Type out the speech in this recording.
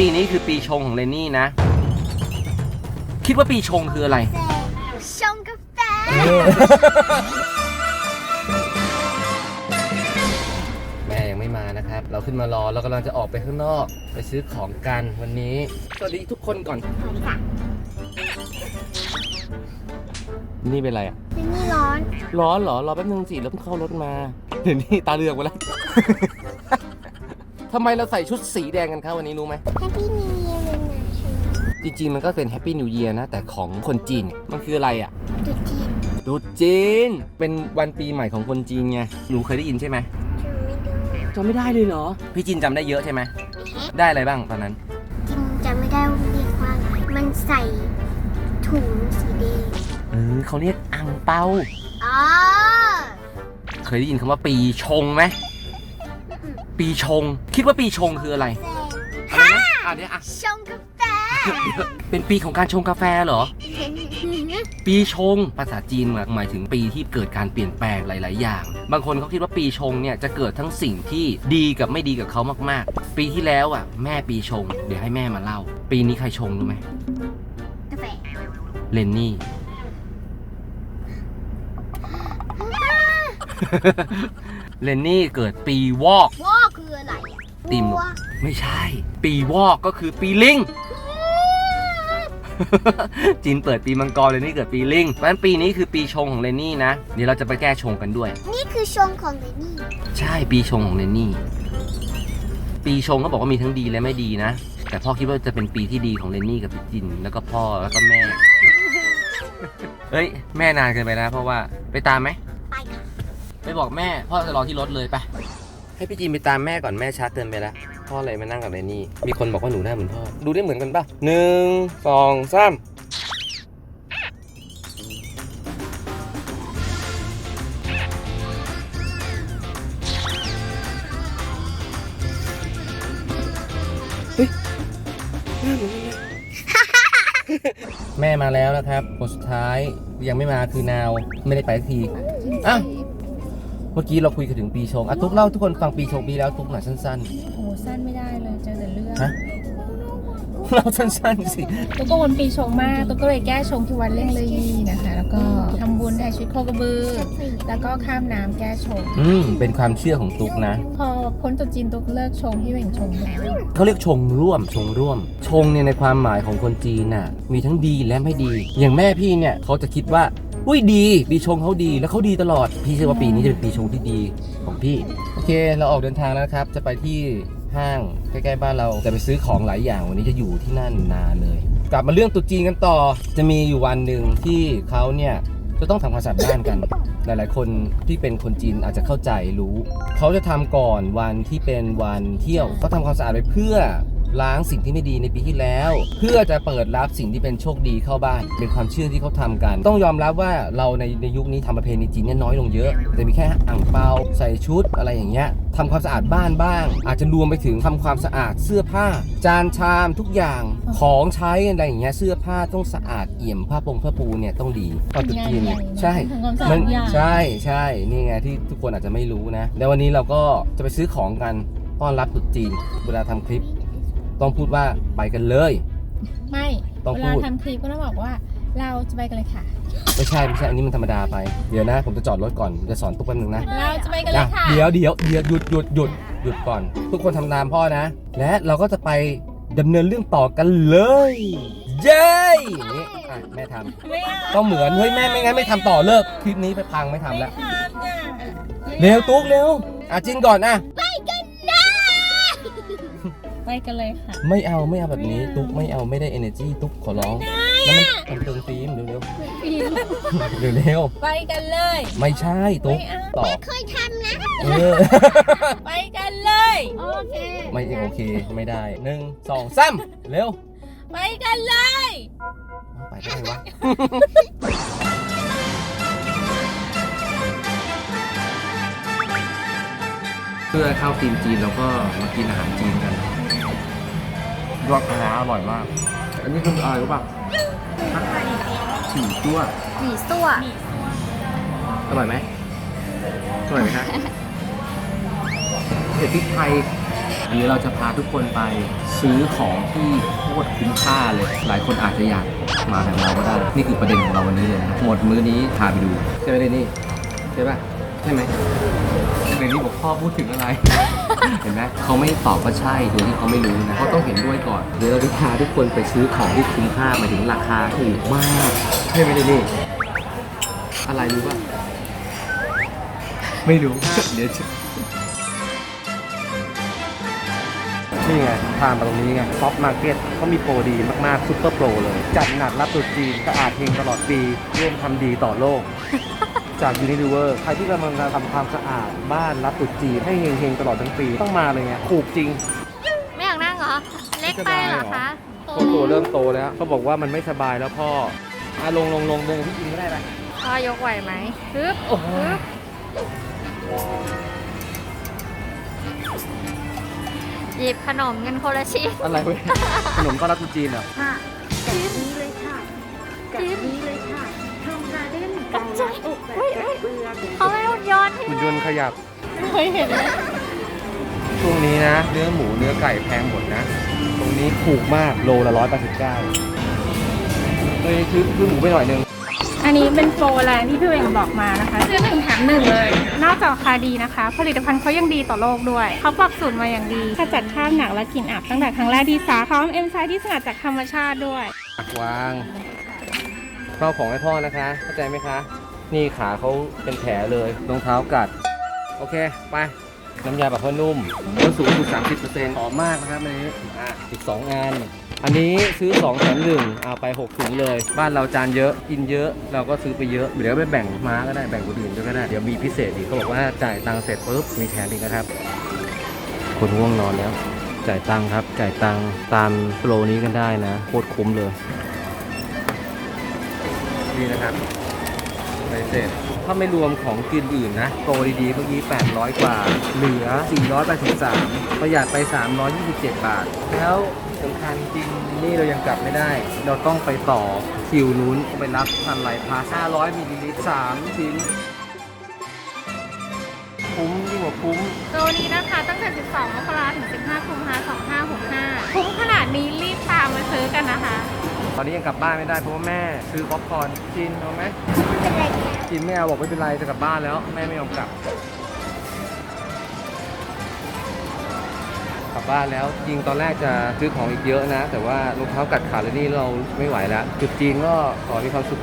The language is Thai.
ปีนี้คือปีชงของเลนนี่นะ คิดว่าปีชงคืออะไร ชงกาแฟ แม่ยังไม่มานะครับ เราขึ้นมารอเรากำลังจะออกไปข้างนอก ไปซื้อของกันวันนี้ สวัสดีทุกคนก่อน นี่เป็นไรอะเป็นนี่ร้อน ร้อนเหรอ รอแป๊บนึงสิแล้วเพิ่งเข้ารถมา เดี๋ยวนี้ตาเรือกไปแล้ว ทำไมเราใส่ชุดสีแดงกันครับวันนี้รู้ไหม แฮปปี้นิวเยียร์เลยนะชงจริง ๆ มันก็เป็นแฮปปี้นิว e ย r นะ แต่ของคนจีนมันคืออะไรอะตุ๊ดจีนตรุษจีน เป็นวันปีใหม่ของคนจีนไงหนูเคยได้ยินใช่ไหมจำไม่ได้จำไม่ได้เลยเหรอ พี่จีนจำได้เยอะใช่ไหมได้อะไรบ้างตอนนั้น จริงจำไม่ได้ว่าเรียกว่าอะไรมันใส่ถุงสีแดงเออเขาเรียกอังเปา อ๋อ เคยได้ยินคำว่าปีชงไหม ปีชง คิดว่าปีชงคืออะไรแฟอะไรนะอะเดี๋ยวอะชงกาแฟเป็นปีของการชงกาแฟเหรอ ปีชงภาษาจีนหมายถึงปีที่เกิดการเปลี่ยนแปลงหลาย ๆ อย่าง บางคนเขาคิดว่าปีชงเนี่ยจะเกิดทั้งสิ่งที่ดีกับไม่ดีกับเขามาก ๆ ปีที่แล้วอะ แม่ปีชง เดี๋ยวให้แม่มาเล่า ปีนี้ใครชงรู้ไหมกาแฟเลนนี่เลนนี่เกิดปีวอกวอ คืออะไรอะติมวัวไม่ใช่ ปีวอกก็คือปีลิง จีนเปิดปีมังกรเลนนี่เกิดปีลิงเพราะฉะนั้นปีนี้คือปีชงของเลนนี่นะ เดี๋ยวเราจะไปแก้ชงกันด้วย นี่คือชงของเดนี่ใช่ปีชงของเลนนี่ ปีชงก็บอกว่ามีทั้งดีและไม่ดีนะ แต่พ่อคิดว่าจะเป็นปีที่ดีของเลนนี่กับพี่จิน แล้วก็พ่อแล้วก็แม่ เฮ้ย แม่นานเกินไปนะเพราะว่าไปตามไหมไปค่ะ ไปบอกแม่ พ่อจะรอที่รถเลยไป ให้พี่จีนไปตามแม่ก่อนแม่ช้าเกินไปแล้วพ่อเลยมานั่งกับเลนนี่ มีคนบอกว่าหนูหน้าเหมือนพ่อ ดูได้เหมือนกันปะหนึ่งสองสามเฮ้ยหน้าเหมือนกันเลยแม่มาแล้วนะครับคนสุดท้ายยังไม่มาคือนาว ไม่ได้ไปสักทีอะ เมื่อกี้เราคุยกันถึงปีชงอะตุ๊กเล่าให้ทุกคนฟังปีชงปีแล้วตุ๊กหน่อยสั้นโอ้โหสั้นไม่ได้เลยเจอแต่เรื่องๆฮะเล่าสั้นๆสิตุ๊กก็วนปีชงมากตุ๊กก็เลยแก้ชงที่วัดเล่งเลยนะคะ แล้วก็ทำบุญแทนชีวิตโคกระบือ แล้วก็ข้ามน้ำแก้ชง อืมเป็นความเชื่อของตุ๊กนะ พอพ้นตรุษจีนตุ๊กเลิกชงที่เหว่งชงแล้วเขาเรียกชงร่วมชงร่วม ชงเนี่ยในความหมายของคนจีนน่ะมีทั้งดีและไม่ดี อย่างแม่พี่เนี่ยเขาจะคิดว่า อุ้ยดีปีชงเขาดีแล้วเขาดีตลอด พี่เชื่อว่าปีนี้จะเป็นปีชงที่ดีของพี่ โอเค เราออกเดินทางแล้วครับ จะไปที่ห้างใกล้ๆบ้านเราจะไปซื้อของหลายอย่างวันนี้จะอยู่ที่นั่นนานเลย กลับมาเรื่องตรุษจีนกันต่อ จะมีอยู่วันหนึ่งที่เขาเนี่ยจะต้องทำความสะอาดบ้านกัน หลายๆ คนที่เป็นคนจีนอาจจะเข้าใจรู้ เขาจะทำก่อนวันที่เป็นวันเที่ยวก็ทำความสะอาดไปเพื่อ ล้างสิ่งที่ไม่ดีในปีที่แล้ว เพื่อจะเปิดรับสิ่งที่เป็นโชคดีเข้าบ้าน เป็นความเชื่อที่เขาทำกัน ต้องยอมรับว่าเราในในยุคนี้ทำประเพณีจีนเนี่ยน้อยลงเยอะจะมีแค่อ่างเปาใส่ชุดอะไรอย่างเงี้ยทำความสะอาดบ้านบ้าง อาจจะรวมไปถึงทำความสะอาดเสื้อผ้า จานชามทุกอย่างของใช้อะไรอย่างเงี้ยเสื้อผ้าต้องสะอาดเอี่ยมผ้าปงผ้าปูเนี่ยต้องดีตอนตรุษจีนเนี่ยใช่ทำความสะมัอานดอย่างใช่ใช่นี่ไงที่ทุกคนอาจจะไม่รู้นะแล้ววันนี้เราก็จะไปซื้อของกันต้อนรับตรุษจีนเวลาทำคลิป ต้องพูดว่าไปกันเลย ไม่ต้องเวพูลาดทำคลิปก็ต้องบอกว่า เราจะไปกันเลยค่ะ ไม่ใช่ไม่ใช่อันนี้มันธรรมดาไปเดี๋ยวนะผมจะจอดรถก่อนผมจะสอนตุ๊กแป๊บนึงนะเราจะไปกันเลนะยค่ะ เดี๋ยวเดี๋ยวเดี๋ยวหยุดหยุดหยุดหยุดก่อน ทุกคนทำตามพ่อนะ และเราก็จะไปดำเนินเรื่องต่อกันเลย เย้อย่างนี้อะแม่ทำไม่เอาต้องเหมือนเฮ้ยแม่ไม่งั้นไม่ทำต่อเลิกคลิปนี้ไปพังไม่ทำแล้วไม่ทำเนี่ยเร็วตุ๊กเร็วอะจินก่อนอะ ไปกันเลยค่ะ ไม่เอาไม่เอาแบบนี้ ตุ๊กไม่เอาไม่ได้ energy ตุ๊กขอร้องแล้วมันมันเติมฟิล์มเร็วเร็วเร็วเร็วไปกันเลย ๆไม่ใช่ตุ๊กไม่เอาต่อเคยทำนะ เออ ไปกันเลย โอเค ไม่โอเคไม่ได้หนึ่งสองสามเร็ว ไปกันเลย ไปได้ไงวะ เพื่อเข้าทีมจีนเราก็มากินอาหารจีนกันรสอาหารอร่อยมาก อันนี้คืออะไรรู้ป่ะฉี่ตัวหมี่ซั่วอร่อยไหมอร่อยไหมฮะเผ็ดพริกไทยเดี๋ยวเราจะพาทุกคนไปซื้อของที่โคตรคุ้มค่าเลย หลายคนอาจจะอยากมาแบบเราก็ได้ นี่คือประเด็นของเราวันนี้เลยนะหมดมื้อนี้พาไปดู ใช่ไหมเดนี่ใช่ป่ะใช่ไหม เดนี่บอกพ่อพูดถึงอะไร เห็นไหมเขาไม่ตอบว่าใช่โดยที่เขาไม่รู้นะเขาต้องเห็นด้วยก่อนเดี๋ยวเราจะพาทุกคนไปซื้อของที่คุ้มค่าหมายถึงราคาถูกมากใช่ไหมเดนี่อะไรรู้ป่ะไม่รู้ เดี๋ยวจะนี่ไงพามาตรงนี้ไงท็อปมาร์เก็ตเขามีโปรดีมาก ๆ ซุปเปอร์โปรเลย จัดหนักรับตรุษจีนสะอาดเฮงตลอดปีร่วมทำดีต่อโลก จากยูนิลิเวอร์ใครที่กำลังทำความสะอาดบ้านรับตรุษจีนให้เฮงๆตลอดทั้งปีต้องมาเลยไงถูกจริง ไม่อยากนั่งเหรอ เล็กไปเหรอคะพ่อโตเริ่มโตแล้วเขาบอกว่ามันไม่สบายแล้วพ่ออะลงลงลงเดินกับพี่กินก็ได้ไปพ่อยกไหวไหมฮึบโอ้โหหยิบขนมกันคนละชิ้นอะไรเว้ยขนมต้อนรับตรุษจีนเหรอค่ะแบบนี้เลยค่ะแบบนี้เลย การล้างอกแบบแกะเกลือเขาไม่หุ่นยนต์หุ่นยนต์ขยับไม่เคยเห็นเลยช่วงนี้นะ เนื้อหมูเนื้อไก่แพงหมดนะ ตรงนี้ถูกมากโลละร้อยแปดสิบเก้าเลยซื้อซื้อหมูไปหน่อยหนึงอันนี้เป็นโปรแรงที่พี่เวงบอกมานะคะซื้อหนึ่งแถมหนึ่งเลย นอกจากราคาดีนะคะ ผลิตภัณฑ์เขายังดีต่อโลกด้วยเขาปรับสูตรมาอย่างดีขจัดคราบหนักและกลิ่นอับตั้งแต่ครั้งแรกที่ซักพร้อมเอนไซม์ที่สกัดจากธรรมชาติด้วย วางเข้าของให้พ่อนะคะ เข้าใจไหมคะ นี่ขาเขาเป็นแผลเลยรองเท้ากัด โอเค ไป น้ำยาปรับผ้านุ่มลดสูงสุด30%หอมมากนะครับอันนี้อะอีก2งานอันนี้ซื้อ2แถมหนึ่งเอาไป6ถุงเลย บ้านเราจานเยอะกินเยอะ เราก็ซื้อไปเยอะเดี๋ยวไปแบ่งม้าก็ได้แบ่งคนอื่นด้วยก็ได้เดี๋ยวมีพิเศษอีกเขาบอกว่าจ่ายตังค์เสร็จปุ๊บมีแถมอีกนะครับ คนง่วงนอนแล้ว จ่ายตังค์ครับจ่ายตังค์ตามโปรนี้กันได้นะโคตรคุ้มเลยนี่นะครับ ใบเสร็จ ถ้าไม่รวมของกินอื่นนะโปรดีๆเมื่อกี้ 800 กว่า เหลือ 483 ประหยัดไป 327 บาท แล้วสำคัญจริงนี่เรายังกลับไม่ได้ เราต้องไปต่อคิวนู้นไปรับพันไลพา500มิลลิลิตร3ชิ้นคุ้มยิ่งกว่าคุ้มตัวนี้นะคะตั้งแต่ 12 มกราถึง 15 กุมภาพันธ์ 2565 คุ้มขนาดนี้รีบตามมาซื้อกันนะคะ ตอนนี้ยังกลับบ้านไม่ได้เพราะว่าแม่ซื้อป๊อปคอร์นกินเอาไหมกินไม่เอาบอกไม่เป็นไรจะกลับบ้านแล้ว แม่ไม่ยอมกลับ กลับบ้านแล้วจริงตอนแรกจะซื้อของอีกเยอะนะ แต่ว่ารองเท้ากัดขาเลยนี่เราไม่ไหวแล้วจุดจีนก็ขอมีความสุข